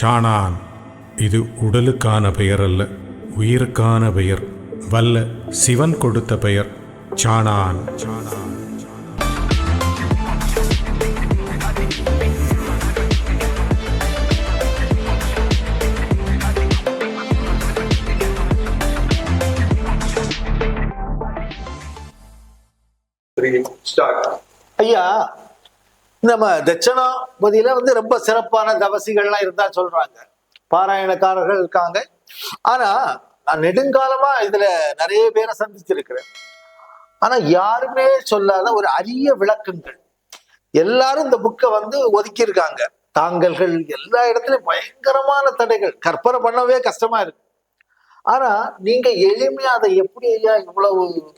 சாணான். இது உடலுக்கான பெயர் அல்ல உயிருக்கான பெயர். வல்ல சிவன் கொடுத்த பெயர் சாணான். சாணான் நம்ம தட்சணாபதியில வந்து ரொம்ப சிறப்பான தவசிகள்லாம் இருந்தா சொல்றாங்க. பாராயணக்காரர்கள் இருக்காங்க. ஆனா நான் நெடுங்காலமா இதுல நிறைய பேரை சந்திச்சிருக்கிறேன். ஆனா யாருமே சொல்லாத ஒரு அரிய விளக்கங்கள். எல்லாரும் இந்த புக்கை வந்து ஒதுக்கியிருக்காங்க. தாங்கல்கள் எல்லா இடத்துலயும் பயங்கரமான தடைகள். கற்பனை பண்ணவே கஷ்டமா இருக்கு. ஆனா நீங்க எளிமையா அதை எப்படி ஐயா இவ்வளவு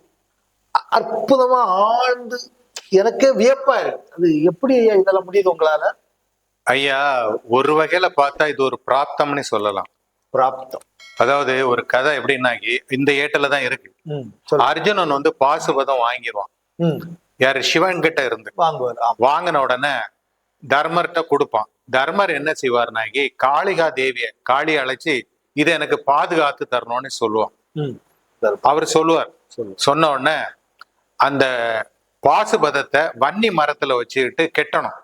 அ- அற்புதமா ஆழ்ந்து எனக்கே வியப்பா இருக்கு. அது எப்படி ஐயா இதெல்லாம் முடியுது உங்களால? ஐயா ஒரு வகையில பார்த்தா இது ஒரு பிராப்தம்னு சொல்லலாம். பிராப்தம். அதாவது ஒரு கதை எப்படின்னாக்கி இந்த ஏட்டில தான் இருக்கு. அர்ஜுனன் வந்து பாசுபதம் வாங்கிடுவான் யாரு? சிவன் கிட்ட இருந்து வாங்கின உடனே தர்மர்கிட்ட கொடுப்பான். தர்மர் என்ன செய்வார்னாக்கி காளிகா தேவிய காளி அழைச்சி இதை எனக்கு பாதுகாத்து தரணும்னு சொல்லுவான். அவர் சொல்லுவார். சொன்ன உடனே அந்த பாசுபதத்தை வன்னி மரத்துல வச்சுக்கிட்டு கெட்டணும்.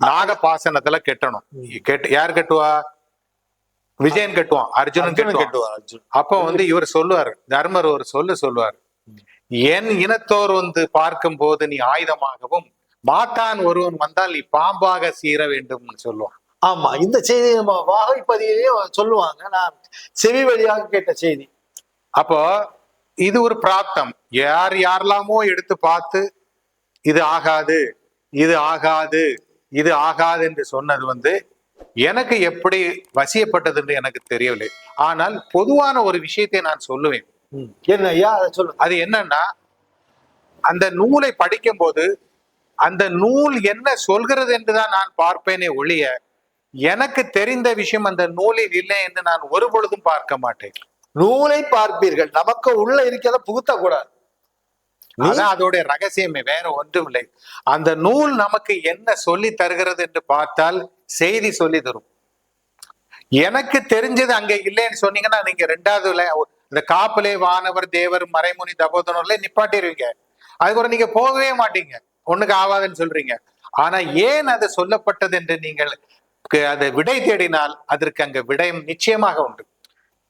நாக பாசனத்துல கெட்டணும். கெட்டு யார் கட்டுவா? விஜயன் கட்டுவான் அர்ஜுனன் கட்டுவான். அர்ஜுன். அப்போ வந்து இவர் சொல்லுவார் தர்மர் ஒரு சொல்லு சொல்லுவார். என் இனத்தோர் வந்து பார்க்கும் போது நீ ஆயுதமாகவும் மாட்டான் ஒருவன் வந்தால் நீ பாம்பாக சீர வேண்டும்னு சொல்லுவான். ஆமா இந்த செய்தி நம்ம வாகைப்பதியிலேயே சொல்லுவாங்க. நான் செவி வழியாக கேட்ட செய்தி. அப்போ இது ஒரு பிராப்தம் யார் யாரெல்லாமோ எடுத்து பார்த்து இது ஆகாது இது ஆகாது இது ஆகாது என்று சொன்னது வந்து எனக்கு எப்படி வசியப்பட்டது என்று எனக்கு தெரியவில்லை. ஆனால் பொதுவான ஒரு விஷயத்தை நான் சொல்லுவேன். என்ன ஐயா அதை சொல்லுங்க? அது என்னன்னா அந்த நூலை படிக்கும்போது அந்த நூல் என்ன சொல்கிறது என்றுதான் நான் பார்ப்பேனே ஒழிய எனக்கு தெரிந்த விஷயம் அந்த நூலில் இல்லை என்று நான் ஒரு பொழுதும் பார்க்க மாட்டேன். நூலை பார்ப்பீர்கள். நமக்கு உள்ள இருக்கிறத புகுத்த கூடாது. அதான் அதோடைய ரகசியமே வேற ஒன்றும் இல்லை அந்த நூல் நமக்கு என்ன சொல்லி தருகிறது என்று பார்த்தால் செய்தி சொல்லி தரும். எனக்கு தெரிஞ்சது அங்க இல்லைன்னு சொன்னீங்கன்னா நீங்க ரெண்டாவதுல இந்த காப்பிலே வானவர் தேவர் மறைமுனி தபோதனர்ல நிப்பாட்டிடுவீங்க அதுக்கப்புறம் நீங்க போகவே மாட்டீங்க. ஒண்ணுக்கு ஆகாதுன்னு சொல்றீங்க. ஆனா ஏன் அது சொல்லப்பட்டது என்று நீங்கள் அதை விடை தேடினால் அதற்கு அங்க விடயம் நிச்சயமாக உண்டு.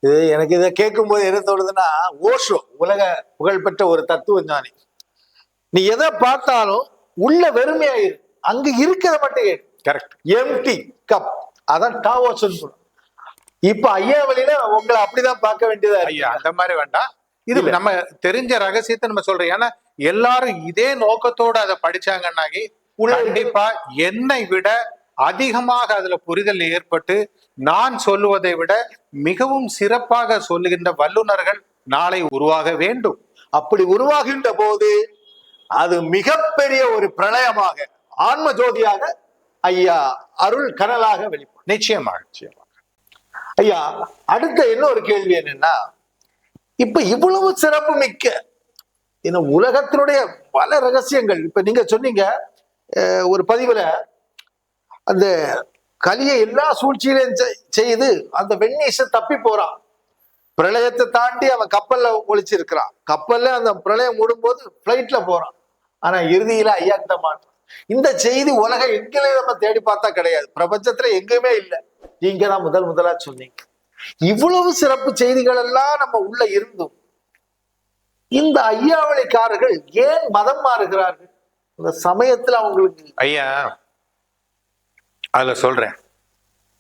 இது எனக்கு இதை கேட்கும்போது என்ன தோணுதுன்னா ஓஷோ உலக புகழ்பெற்ற ஒரு தத்துவ ஞானி. நீ எதை பார்த்தாலும் உள்ள வெறுமையாயிரு. அங்க இருக்கிறத மட்டும் கேடு கரெக்ட் எம்டி கப் அதான் டாவோசன் சொல்லும் இப்ப ஐயா வழியில உங்களை அப்படிதான் பார்க்க வேண்டியதா ஐயா அந்த மாதிரி வேண்டாம். இது. நம்ம தெரிஞ்ச ரகசியத்தை நம்ம சொல்றோம். ஏன்னா எல்லாரும் இதே நோக்கத்தோட அதை படிச்சாங்கன்னாகி உள்ள கண்டிப்பா என்னை விட அதிகமாக அதுல புரிதல் ஏற்பட்டு நான் சொல்லுவதை விட மிகவும் சிறப்பாக சொல்லுகின்ற வல்லுனர்கள் நாளை உருவாக வேண்டும். அப்படி உருவாகின்ற போது அது மிகப்பெரிய ஒரு பிரளயமாக ஆன்ம ஜோதியாக ஐயா அருள் கனலாக வெளிப்படும். நிச்சயமாக நிச்சயமாக. ஐயா அடுத்த இன்னொரு கேள்வி என்னன்னா இப்ப இவ்வளவு சிறப்பு மிக்க இந்த உலகத்தினுடைய பல ரகசியங்கள். இப்ப நீங்க சொன்னீங்க ஒரு பதிவுல அந்த கலியை எல்லா சூழ்ச்சியிலையும் செய்து அந்த வெண்ணீச தப்பி போறான். பிரளயத்தை தாண்டி அவன் கப்பல்ல ஒழிச்சிருக்கிறான் கப்பல்ல அந்த பிரளயம் மூடும்போது பிளைட்ல போறான். ஆனா இறுதியில ஐயா கிட்ட மாட்டான் இந்த செய்தி உலக எங்கேயும் நம்ம தேடி பார்த்தா கிடையாது. பிரபஞ்சத்துல எங்கேயுமே இல்லை. நீங்க தான் முதல் முதலா சொன்னீங்க. இவ்வளவு சிறப்பு செய்திகள் எல்லாம் நம்ம உள்ள இருந்தும் இந்த ஐயாவளிக்காரர்கள் ஏன் மதம் மாறுகிறார்கள்? இந்த சமயத்துல அவங்களுக்கு ஐயா அதுல சொல்றேன்.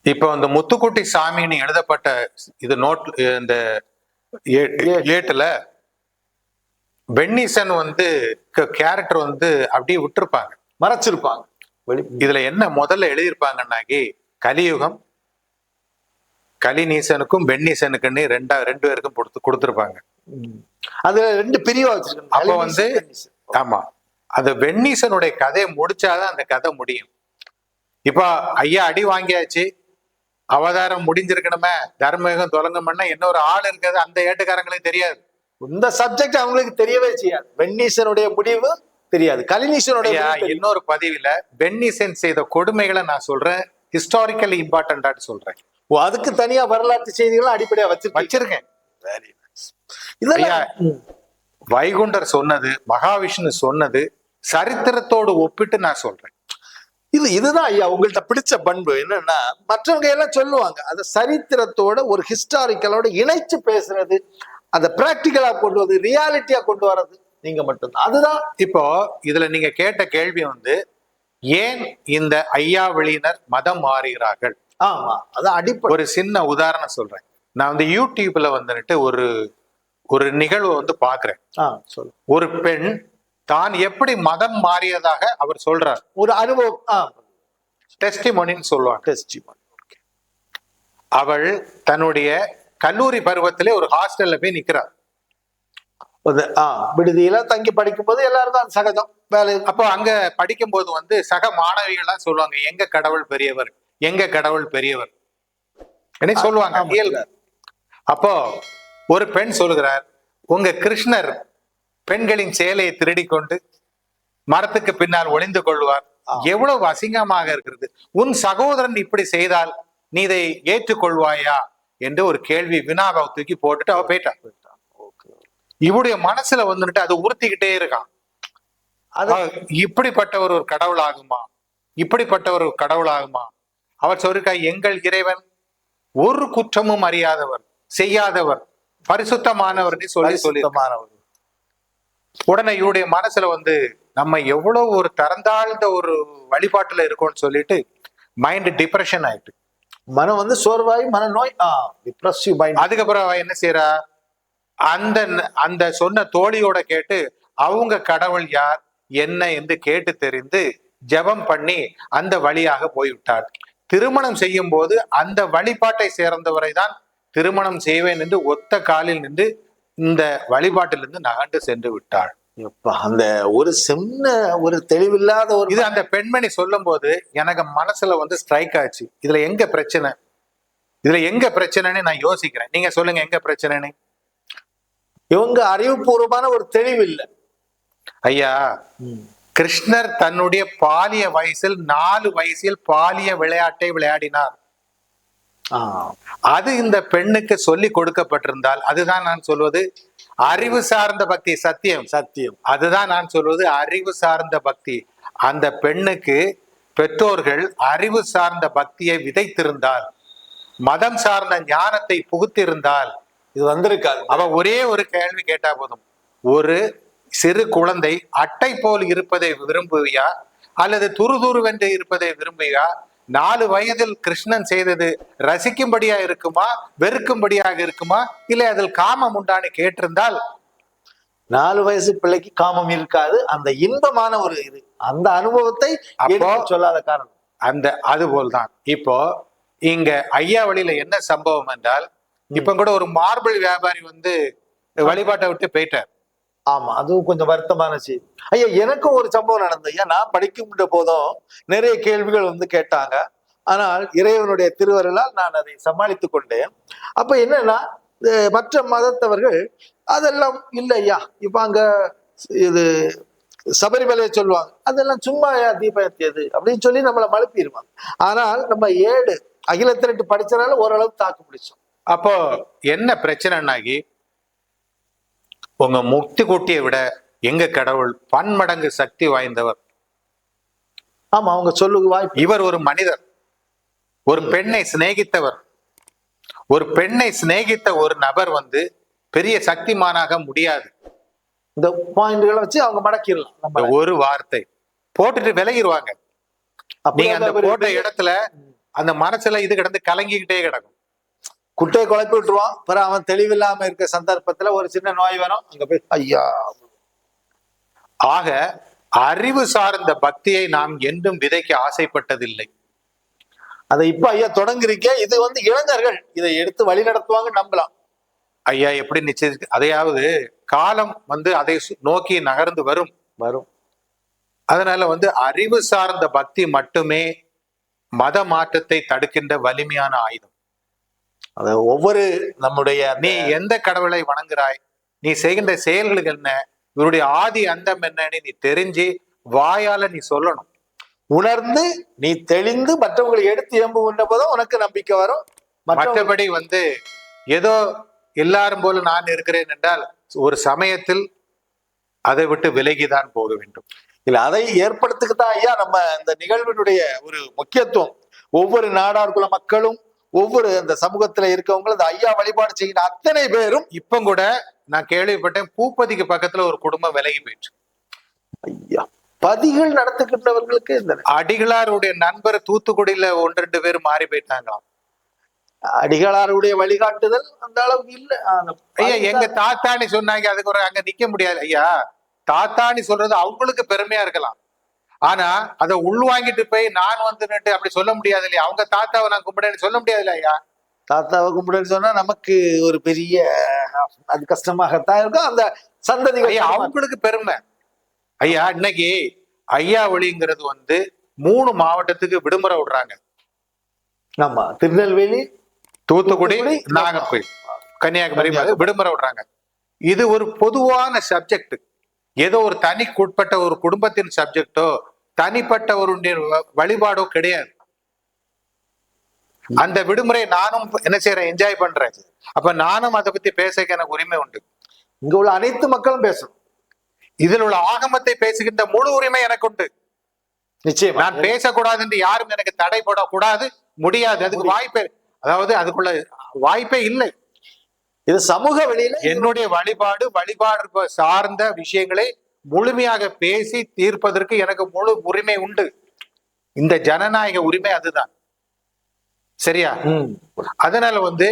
இப்போ இந்த முத்துக்குட்டி சாமின்னு எழுதப்பட்ட இது நோட் இந்த ஏட்டுல வெண்ணீசன் வந்து கேரக்டர் வந்து அப்படியே விட்டுருப்பாங்க. மறைச்சிருப்பாங்க. இதுல என்ன முதல்ல எழுதியிருப்பாங்கன்னாக்கி கலியுகம் கலிநீசனுக்கும் வெண்ணீசனுக்குன்னு ரெண்டா ரெண்டு பேருக்கும் கொடுத்து கொடுத்துருப்பாங்க. ம். அதுல ரெண்டு பிரிவா வச்சிருக்காங்க. அப்ப வந்து. ஆமா. அந்த வெண்ணீசனுடைய கதையை முடிச்சாதான் அந்த கதை முடியும். இப்ப ஐயா அடி வாங்கியாச்சு. அவதாரம் முடிஞ்சிருக்கணுமே. தர்மயுகம் தொடங்கணும்னா இன்னொரு ஆள் இருக்கிறது அந்த ஏட்டுக்காரங்களுக்கு தெரியாது. இந்த சப்ஜெக்ட் அவங்களுக்கு தெரியவே செய்யாது. வெண்ணீசனுடைய முடிவு தெரியாது. தெரியும். இன்னொரு பதிவுல வெண்ணீசன் செய்த கொடுமைகளை நான் சொல்றேன். ஹிஸ்டாரிக்கலி இம்பார்ட்டன்டான்னு சொல்றேன். ஓ, அதுக்கு தனியா வரலாற்று செய்திகளும் அடிப்படையா வச்சு வச்சிருக்கேன். இதெல்லாம் ம். வைகுண்டர் சொன்னது மகாவிஷ்ணு சொன்னது சரித்திரத்தோடு ஒப்பிட்டு நான் சொல்றேன். இது இதுதான் ஐயா உங்கள்ட்ட பிடிச்ச பண்பு. என்னன்னா மற்றவங்க எல்லாம் சொல்லுவாங்க அதை சரித்திரத்தோட ஒரு ஹிஸ்டாரிக்கலோட இணைச்சு பேசுறது அதை பிராக்டிக்கலா கொண்டு வந்து ரியாலிட்டியா கொண்டு வர்றது நீங்க மட்டும்தான். அதுதான் இப்போ இதுல நீங்க கேட்ட கேள்வி வந்து ஏன் இந்த ஐயாவளியினர் மதம் மாறுகிறார்கள்? ஆமா அதான் அடிப்படை. ஒரு சின்ன உதாரணம் சொல்றேன். நான் வந்து யூடியூப்ல வந்துட்டு ஒரு ஒரு நிகழ்வை வந்து பாக்குறேன் ஒரு பெண் தான் எப்படி மதம் மாறியதாக அவர் சொல்றார். ஒரு அனுபவம் டெஸ்டிமோனின்னு சொல்லுவாங்க. டெஸ்டிமோனி அவள் தன்னுடைய கல்லூரி பருவத்திலே ஒரு ஹாஸ்டல்ல போய் நிக்கிறார் விடுதியில தங்கி படிக்கும் போது எல்லாரும் தான் சகஜம். வேலை அப்போ அங்க படிக்கும்போது வந்து சக மாணவிகள்லாம் சொல்லுவாங்க எங்க கடவுள் பெரியவர் எங்க கடவுள் பெரியவர்? என்ன சொல்லுவாங்க அப்போ ஒரு பெண் சொல்லுகிறார் உங்க கிருஷ்ணர் பெண்களின் சேலையை திருடி கொண்டு மரத்துக்கு பின்னால் ஒளிந்து கொள்வார். எவ்வளவு அசிங்கமாக இருக்கிறது. உன் சகோதரன் இப்படி செய்தால் நீ இதை ஏற்றுக்கொள்வாயா? என்று ஒரு கேள்வி வினாவை தூக்கி போட்டுட்டு அவ போயிட்டான் இவருடைய மனசுல வந்துட்டு அது உறுத்திக்கிட்டே இருக்கான். அது இப்படிப்பட்டவர் ஒரு கடவுள் ஆகுமா இப்படிப்பட்டவர் ஒரு கடவுள் ஆகுமா அவர் சொல்லிருக்கா எங்கள் இறைவன் ஒரு குற்றமும் அறியாதவர் செய்யாதவர் பரிசுத்தமானவர்னு சொல்லி சொல்லி பரிசுத்தமானவர். உடனே இவருடைய மனசுல வந்து நம்ம எவ்வளவு ஒரு தரந்தாழ்ந்த ஒரு வழிபாட்டுல இருக்கோம்னு சொல்லிட்டு மைண்ட் டிப்ரெஷன் ஆயிட்டு. மனம் வந்து சோர்வாய் மனநோய் டிப்ரெசிவ் மைண்ட் அதுக்கப்புறம் அவ என்ன செய்யறா அந்த அந்த சொன்ன தோழியோட கேட்டு அவங்க கடவுள் யார் என்ன என்று கேட்டு தெரிந்து ஜெபம் பண்ணி அந்த வழியாக போய்விட்டாள். திருமணம் செய்யும் போது அந்த வழிபாட்டை சேர்ந்தவரை தான் திருமணம் செய்வேன் என்று ஒத்த காலில் நின்று இந்த வழிபாட்டிலிருந்து நகண்டு சென்று விட்டாள். அந்த ஒரு சின்ன ஒரு தெளிவில்லாத ஒரு இது அந்த பெண்மணி சொல்லும் போது எனக்கு மனசுல வந்து ஸ்ட்ரைக் ஆச்சு. இதுல எங்க பிரச்சனை? இதுல எங்க பிரச்சனைன்னு நான் யோசிக்கிறேன். நீங்க சொல்லுங்க எங்க பிரச்சனைன்னு? இவங்க அறிவுபூர்வமான ஒரு தெளிவு இல்லை ஐயா கிருஷ்ணர் தன்னுடைய பாலிய வயசில் நாலு வயசில் பாலிய விளையாட்டை விளையாடினார். அது இந்த பெண்ணுக்கு சொல்லி கொடுக்கப்பட்டிருந்தால் அதுதான் நான் சொல்வது அறிவு சார்ந்த பக்தி சத்தியம். சத்தியம். அதுதான் நான் சொல்வது அறிவு சார்ந்த பக்தி. அந்த பெண்ணுக்கு பெற்றோர்கள் அறிவு சார்ந்த பக்தியை விதைத்திருந்தால் மதம் சார்ந்த ஞானத்தை புகுத்திருந்தால் இது வந்திருக்காது. அவ ஒரே ஒரு கேள்வி கேட்டா போதும். ஒரு சிறு குழந்தை அட்டை போல் இருப்பதை விரும்புவியா? அல்லது துருதுருவென்று இருப்பதை விரும்புவியா? நாலு வயதில் கிருஷ்ணன் செய்தது ரசிக்கும்படியா இருக்குமா வெறுக்கும்படியாக இருக்குமா இல்லை அதில் காமம் உண்டான்னு கேட்டிருந்தால்? நாலு வயசு பிள்ளைக்கு காமம் இருக்காது அந்த இன்பமான ஒரு இது அந்த அனுபவத்தை சொல்லாத காரணம். அந்த அதுபோல் தான் இப்போ இங்க ஐயா வழியில என்ன சம்பவம் என்றால் இப்ப கூட ஒரு மார்பிள் வியாபாரி வந்து வழிபாட்டை விட்டு போயிட்டார். ஆமா அதுவும் கொஞ்சம் வருத்தமான செய்தி. ஐயா எனக்கும் ஒரு சம்பவம் நடந்தது. ஐயா நான் படிக்கின்ற போதும் நிறைய கேள்விகள் வந்து கேட்டாங்க. ஆனால் இறைவனுடைய திருவருளால் நான் அதை சமாளித்து கொண்டேன். அப்ப என்னன்னா மற்ற மதத்தவர்கள் அதெல்லாம் இல்லை ஐயா. இப்ப அங்க இது சபரிமலையை சொல்லுவாங்க. அதெல்லாம் சும்மா ஐயா தீபம் ஏத்தியது அப்படின்னு சொல்லி நம்மளை மழுப்பிடுவாங்க. ஆனால் நம்ம ஏடு அகில திரட்டு படிச்சனால ஓரளவு தாக்கு பிடிச்சோம். அப்போ என்ன பிரச்சனைனாகி? உங்க முக்தி கூட்டியை விட எங்க கடவுள் பன்மடங்கு சக்தி வாய்ந்தவர். ஆமா அவங்க சொல்லுங்க வாய்ப்பு. இவர் ஒரு மனிதர். ஒரு பெண்ணை சிநேகித்தவர். ஒரு பெண்ணை சிநேகித்த ஒரு நபர் வந்து பெரிய சக்திமானாக முடியாது. இந்த பாயிண்ட்களை வச்சு அவங்க மடக்கிடலாம். ஒரு வார்த்தை. போட்டுட்டு விலகிடுவாங்க நீங்க அந்த போட்ட இடத்துல அந்த மனசுல இது கிடந்து கலங்கிக்கிட்டே கிடக்கும். குட்டையை குழப்பி விட்டுருவான். பிறகு அவன் தெளிவில்லாம இருக்க சந்தர்ப்பத்துல ஒரு சின்ன நோய் வரும். அங்க போய் ஐயா. ஆக அறிவு சார்ந்த பக்தியை நாம் என்றும் விதைக்க ஆசைப்பட்டதில்லை. அதை இப்ப ஐயா தொடங்குறீங்க இது வந்து இளைஞர்கள் இதை எடுத்து வழி நடத்துவாங்க நம்பலாம். ஐயா எப்படி நிச்சய அதையாவது காலம் வந்து அதை நோக்கி நகர்ந்து வரும். வரும். அதனால வந்து அறிவு சார்ந்த பக்தி மட்டுமே மத மாற்றத்தை தடுக்கின்ற வலிமையான ஆயுதம். அது ஒவ்வொரு நம்முடைய நீ எந்த கடவுளை வணங்குறாய் நீ செய்கின்ற செயல்களுக்கு என்ன? இவருடைய ஆதி அந்தம் என்னன்னு நீ தெரிஞ்சு வாயால நீ சொல்லணும். உணர்ந்து நீ தெளிந்து மற்றவங்களை எடுத்து எம்புகின்ற போதும் உனக்கு நம்பிக்கை வரும். மற்றபடி வந்து ஏதோ எல்லாரும் போல நான் இருக்கிறேன் என்றால் ஒரு சமயத்தில் அதை விட்டு விலகிதான் போக வேண்டும். இல்ல அதை ஏற்படுத்துக்கு தான் ஐயா நம்ம இந்த நிகழ்வினுடைய ஒரு முக்கியத்துவம். ஒவ்வொரு நாடார் குல மக்களும் ஒவ்வொரு அந்த சமூகத்துல இருக்கவங்களும் இந்த ஐயா வழிபாடு செய்கிற அத்தனை பேரும் இப்ப கூட நான் கேள்விப்பட்டேன் பூப்பதிக்கு பக்கத்துல ஒரு குடும்பம் விலகி போயிடுச்சு ஐயா பதிகள் நடத்துகின்றவர்களுக்கு இந்த அடிகளாருடைய நண்பர் தூத்துக்குடியில ஒன்று ரெண்டு பேர் மாறி போயிட்டாங்களாம். அடிகளாருடைய வழிகாட்டுதல் அந்த அளவுக்கு இல்ல. ஐயா எங்க தாத்தானி சொன்னாங்க அதுக்கு ஒரு அங்க நிக்க முடியாது. ஐயா தாத்தானி சொல்றது அவங்களுக்கு பெருமையா இருக்கலாம். ஆனா அதை உள்வாங்கிட்டு போய் நான் வந்து நின்று அப்படி சொல்ல முடியாது இல்லையா அவங்க தாத்தாவை நான் கும்பிடேன்னு சொல்ல முடியாது இல்லையா தாத்தாவை கும்பிடுன்னு சொன்னா நமக்கு ஒரு பெரிய அது கஷ்டமாகத்தான் இருக்கும். அந்த சந்ததிகள் ஐயா அவங்களுக்கு பெருமை. ஐயா இன்னைக்கு ஐயா ஒளிங்கிறது வந்து மூணு மாவட்டத்துக்கு விடுமுறை விடுறாங்க. ஆமா திருநெல்வேலி தூத்துக்குடி நாகர்கோயில் கன்னியாகுமரி. விடுமுறை விடுறாங்க. இது ஒரு பொதுவான சப்ஜெக்ட். ஏதோ ஒரு தனிக்குட்பட்ட ஒரு குடும்பத்தின் சப்ஜெக்டோ தனிப்பட்ட ஒரு நிர்- வழிபாடோ கிடையாது. அந்த விடுமுறை நானும் என்ன செய்யறேன் என்ஜாய் பண்றேன். அப்ப நானும் அதை பத்தி பேச எனக்கு உரிமை உண்டு. இங்க உள்ள அனைத்து மக்களும் பேசணும். இதில் உள்ள ஆகமத்தை பேசுகின்ற முழு உரிமை எனக்கு உண்டு. நிச்சயமா. நான் பேசக்கூடாது என்று யாரும் எனக்கு தடை போடக்கூடாது முடியாது. அதுக்கு வாய்ப்பே அதாவது அதுக்குள்ள வாய்ப்பே இல்லை. இது சமூக வெளியில என்னுடைய வழிபாடு வழிபாடு சார்ந்த விஷயங்களை முழுமையாக பேசி தீர்ப்பதற்கு எனக்கு முழு உரிமை உண்டு. இந்த ஜனநாயக உரிமை அதுதான். சரியா. அதனால வந்து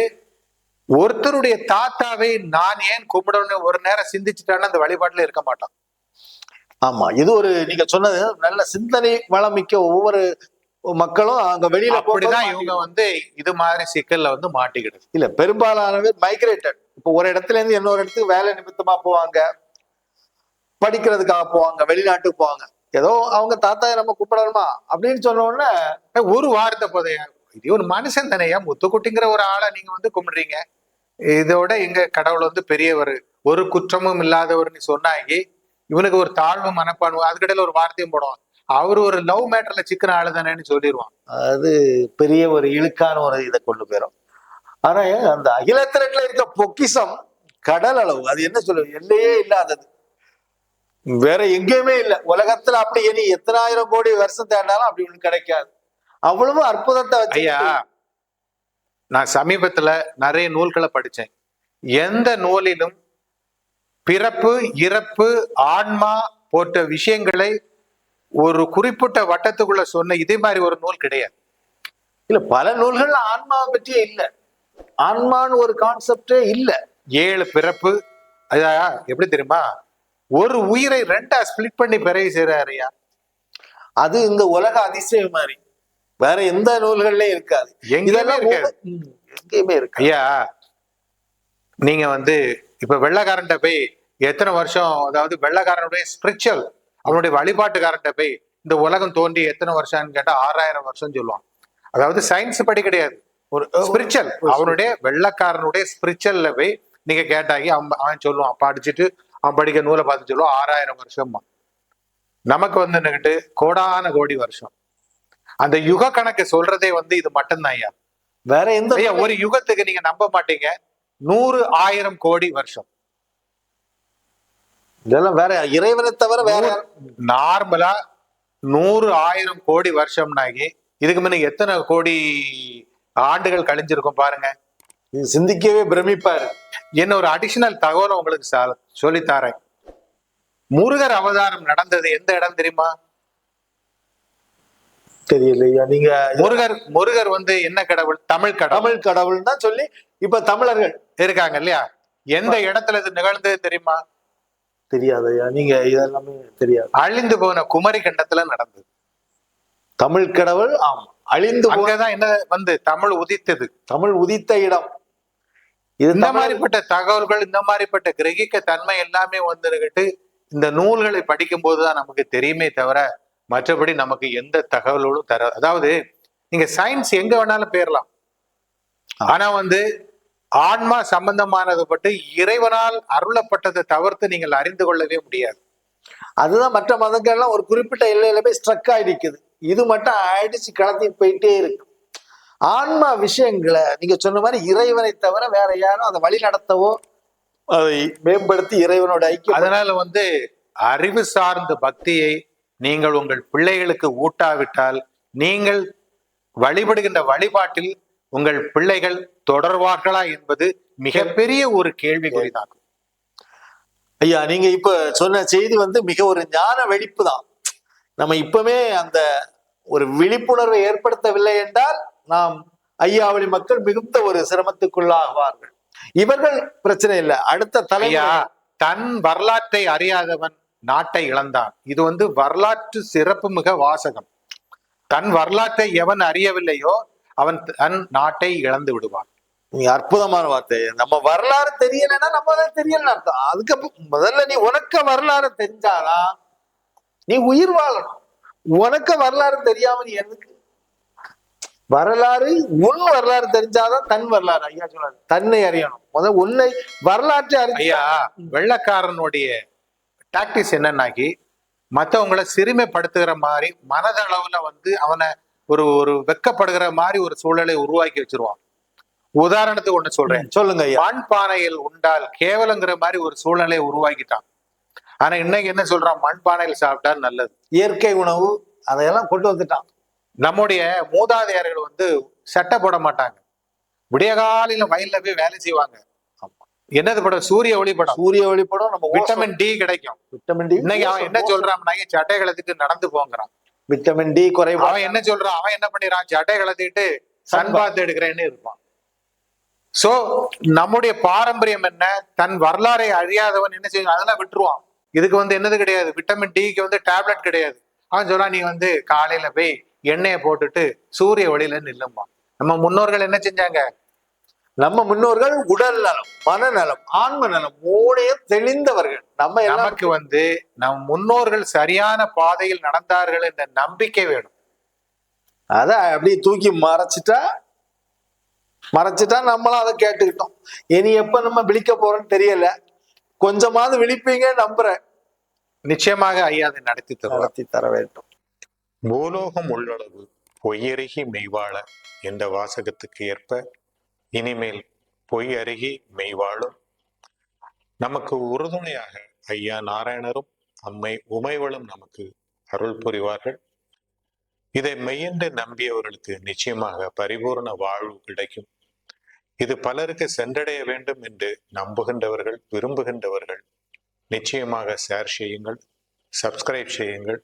ஒருத்தருடைய தாத்தாவை நான் ஏன் கும்பிடணும் ஒரு நேரம் சிந்திச்சுட்டான்னு அந்த வழிபாட்டுல இருக்க மாட்டான். ஆமா இது ஒரு நீங்க சொன்னது நல்ல சிந்தனை வளம் மிக்க ஒவ்வொரு மக்களும் அங்க வெளியில அப்படிதான் இவங்க வந்து இது மாதிரி சிக்கல்ல வந்து மாட்டிக்கிடுது. இல்ல பெரும்பாலானவர் மைக்ரேட்டட் இப்போ ஒரு இடத்துல இருந்து இன்னொரு இடத்துக்கு வேலை நிமித்தமா போவாங்க. படிக்கிறதுக்காக போவாங்க வெளிநாட்டுக்கு போவாங்க. ஏதோ அவங்க தாத்தாயை நம்ம கூப்பிடணுமா? அப்படின்னு சொன்ன உடனே ஒரு வார்த்தை போதையா இது ஒரு மனுஷன் தானேயா முத்துக்குட்டிங்கிற ஒரு ஆளை நீங்க வந்து கும்பிடுறீங்க? இதோட எங்க கடவுள் வந்து பெரியவர். ஒரு குற்றமும் இல்லாதவர்னு சொன்னாங்க இவனுக்கு ஒரு தாழ்வு மனப்பான்மை அதுக்கிடையில ஒரு வார்த்தையும் போடுவான். அவர் ஒரு லவ் மேட்டர்ல சிக்கன ஆளு தானேன்னு சொல்லிடுவான் அது பெரிய ஒரு இழுக்கான ஒரு இதை கொண்டு போயிடும் ஆனா அந்த அகிலத்திரட்டுல இருக்க பொக்கிஷம் கடல் அளவு. அது என்ன சொல்லுவது எல்லையே இல்லாதது. வேற எங்கேயுமே இல்லை. உலகத்துல அப்படி இனி எத்தனாயிரம் கோடி வருஷம் தேடினாலும் அப்படி ஒண்ணு கிடைக்காது. அவ்வளவு அற்புதத்தை ஐயா நான் சமீபத்துல நிறைய நூல்களை படிச்சேன். எந்த நூலிலும் பிறப்பு இறப்பு ஆன்மா போன்ற விஷயங்களை ஒரு குறிப்பிட்ட வட்டத்துக்குள்ள சொன்ன இதே மாதிரி ஒரு நூல் கிடையாது. இல்ல பல நூல்கள் ஆன்மாவை பற்றியே இல்ல. ஆன்மான்னு ஒரு கான்செப்டே இல்ல. ஏழு பிறப்பு ஐயா எப்படி தெரியுமா? ஒரு உயிரை ரெண்டா ஸ்பிளிட் பண்ணி பிறகு செய்யறாருயா அது இந்த உலக அதிசயம் மாதிரி. வேற எந்த நூல்கள்லயும் இருக்காது. இதெல்லாம் எங்கேயுமே இருக்கு ஐயா நீங்க வந்து இப்ப வெள்ளக்காரன்ட்ட போய் எத்தனை வருஷம் அதாவது வெள்ளக்காரனுடைய ஸ்பிரிச்சுவல் அவனுடைய வழிபாட்டுக்காரன்ட்ட போய் இந்த உலகம் தோன்றி எத்தனை வருஷம்னு கேட்டா ஆறாயிரம் வருஷம் சொல்லுவான். அதாவது சயின்ஸ் படி கிடையாது. ஒரு ஸ்பிரிச்சுவல் அவனுடைய வெள்ளக்காரனுடைய ஸ்பிரிச்சுவல்ல போய் நீங்க கேட்டாங்க அவன் அவன் சொல்லுவான் படிச்சுட்டு அவன் படிக்க நூலை பார்த்து சொல்லுவான் ஆறாயிரம் வருஷமா நமக்கு வந்து என்னகிட்டு கோடான கோடி வருஷம். அந்த யுக கணக்கு சொல்றதே வந்து இது மட்டும்தான் ஐயா. வேற எந்த ஐயா ஒரு யுகத்துக்கு நீங்க நம்ப மாட்டீங்க. நூறு ஆயிரம் கோடி வருஷம். இதெல்லாம் வேற இறைவனை தவிர வேற நார்மலா நூறு ஆயிரம் கோடி வருஷம்னாகி இதுக்கு முன்ன எத்தனை கோடி ஆண்டுகள் கழிஞ்சிருக்கும் பாருங்க. இது சிந்திக்கவே பிரமிப்பாரு. என்ன ஒரு அடிஷனல் தகவலை உங்களுக்கு ச- சொல்லித் தரேன் முருகர் அவதாரம் நடந்தது எந்த இடம் தெரியுமா? தெரியலையா நீங்க முருகர் முருகர் வந்து என்ன கடவுள்? தமிழ் கடவுள். தமிழ் கடவுள் தான் சொல்லி இப்ப தமிழர்கள் இருக்காங்க இல்லையா? எந்த இடத்துல இது நிகழ்ந்தது தெரியுமா? தெரியாதையா நீங்க இதெல்லாமே தெரியாது. அழிந்து போன குமரி கண்டத்துல நடந்தது. தமிழ் கடவுள் ஆமா. அழிந்து அங்கதான் என்ன வந்து தமிழ் உதித்தது. தமிழ் உதித்த இடம். இந்த மாதிரிப்பட்ட தகவல்கள் இந்த மாதிரிப்பட்ட கிரகிக்க தன்மை எல்லாமே வந்துகிட்டு இந்த நூல்களை படிக்கும் போதுதான் நமக்கு தெரியுமே தவிர மற்றபடி நமக்கு எந்த தகவலோடும் தர அதாவது நீங்க சயின்ஸ் எங்க வேணாலும் போயிடலாம் ஆனா வந்து ஆன்மா சம்பந்தமானது பட்டு இறைவனால் அருளப்பட்டதை தவிர்த்து நீங்கள் அறிந்து கொள்ளவே முடியாது. அதுதான் மற்ற மதங்கள்லாம் ஒரு குறிப்பிட்ட எல்லையில போய் ஸ்ட்ரக் ஆகி நிக்குது இது மட்டும் அடிச்சு கலத்திட்டு போயிட்டே இருக்கு. ஆன்மா விஷயங்களை நீங்க சொன்ன மாதிரி இறைவனை தவிர வேற யாரும் அதை வழி நடத்தவோ அதை மேம்படுத்தி இறைவனோட ஐக்கியம் அதனால வந்து அறிவு சார்ந்த பக்தியை நீங்கள் உங்கள் பிள்ளைகளுக்கு ஊட்டாவிட்டால் நீங்கள் வழிபடுகின்ற வழிபாட்டில் உங்கள் பிள்ளைகள் தொடர்வார்களா என்பது மிகப்பெரிய ஒரு கேள்விக்குறிதான் ஐயா நீங்க இப்ப சொன்ன செய்தி வந்து மிக ஒரு ஞான வெடிப்பு தான். நம்ம இப்பவே அந்த ஒரு விழிப்புணர்வை ஏற்படுத்தவில்லை என்றால் நாம் ஐயாவளி மக்கள் மிகுந்த ஒரு சிரமத்துக்குள்ளாகுவார்கள். இவர்கள் பிரச்சனை இல்லை. அடுத்த தலையா தன் வரலாற்றை அறியாதவன் நாட்டை இழந்தான். இது வந்து வரலாற்று சிறப்புமிக வாசகம். தன் வரலாற்றை எவன் அறியவில்லையோ அவன் தன் நாட்டை இழந்து விடுவான். நீ அற்புதமான வார்த்தை. நம்ம வரலாறு தெரியலைன்னா நம்ம தான் தெரியலன்னு அர்த்தம். அதுக்கப்புறம் முதல்ல நீ உனக்க வரலாறு தெரிஞ்சாதான் நீ உயிர் வாழணும். உனக்க வரலாறு தெரியாம நீ எதுக்கு வரலாறு உன் வரலாறு தெரிஞ்சாதான் தன் வரலாறு ஐயா சொல்லாரு தன்னை அறியணும். முதல் உன்னை வரலாற்றை அறி ஐயா வெள்ளக்காரனுடைய டாக்டிஸ் என்னன்னாக்கி மத்தவங்கள சிறுமைப்படுத்துகிற மாதிரி மனதளவுல வந்து அவனை ஒரு ஒரு வெக்கப்படுகிற மாதிரி ஒரு சூழலை உருவாக்கி வச்சிருவான். உதாரணத்துக்கு ஒண்ணு சொல்றேன். சொல்லுங்க ஐயா. மண் பானையில் உண்டால் கேவலங்கிற மாதிரி ஒரு சூழ்நிலையை உருவாக்கிட்டான். ஆனா இன்னைக்கு என்ன சொல்றான்? மண் பானையில் சாப்பிட்டா நல்லது. இயற்கை உணவு அதையெல்லாம் கொண்டு வந்துட்டான். நம்முடைய மூதாதையர்கள் வந்து சட்டை போட மாட்டாங்க. விடிய காலையில வயல்ல போய் வேலை செய்வாங்க. என்னது படம்? சூரிய ஒளி படம். சூரிய ஒளிப்படம் நம்ம விட்டமின் டி கிடைக்கும். விட்டமின் டி இன்னைக்கு அவன் என்ன சொல்றான் சட்டை கலத்திட்டு நடந்து போங்கிறான். விட்டமின் டி குறைபாடு. அவன் என்ன சொல்றான்? அவன் என்ன பண்ணிடுறான்? சட்டை கலத்திட்டு சன் பாத் எடுக்கிறேன்னு இருப்பான். சோ நம்முடைய பாரம்பரியம் என்ன? தன் வரலாறை அழியாதவன் என்ன செய்யும் அதெல்லாம் விட்டுருவான். இதுக்கு வந்து என்னது கிடையாது? விட்டமின் டிக்கு வந்து டேப்லெட் கிடையாது. அவன் சொல்றான் நீ வந்து காலையில போய் எண்ணெயை போட்டுட்டு சூரிய ஒளியில நில்லுமா நம்ம முன்னோர்கள் என்ன செஞ்சாங்க? நம்ம முன்னோர்கள் உடல் நலம் மனநலம் ஆன்ம நலம் மூணையும் தெளிந்தவர்கள். நம்ம நமக்கு வந்து நம் முன்னோர்கள் சரியான பாதையில் நடந்தார்கள் என்ற நம்பிக்கை வேணும். அத அப்படியே தூக்கி மறைச்சிட்டா மறைச்சிட்டா நம்மளும் அதை கேட்டுக்கிட்டோம். இனி எப்ப நம்ம விழிக்க போறோம்னு தெரியல. கொஞ்சமாவது விழிப்பீங்க நம்புறேன். நிச்சயமாக ஐயா அதை நடத்தி தருவார். நடத்தி தர வேண்டும். பூலோகம் உள்ளளவு பொய்யருகி மெய்வாழ என்ற வாசகத்துக்கு ஏற்ப இனிமேல் பொய் அருகி மெய்வாழும். நமக்கு உறுதுணையாக ஐயா நாராயணரும் அம்மை உமைவளும் நமக்கு அருள் புரிவார்கள். இதை மெய்யென்று நம்பியவர்களுக்கு நிச்சயமாக பரிபூர்ண வாழ்வு கிடைக்கும். இது பலருக்கு சென்றடைய வேண்டும் என்று நம்புகின்றவர்கள் விரும்புகின்றவர்கள் நிச்சயமாக ஷேர் செய்யுங்கள் சப்ஸ்கிரைப் செய்யுங்கள்.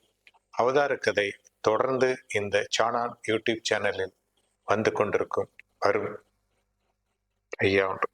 அவதார கதை தொடர்ந்து இந்த சானான் யூடியூப் சேனலில் வந்து கொண்டிருக்கும் வரும் ஐயா ஒன்று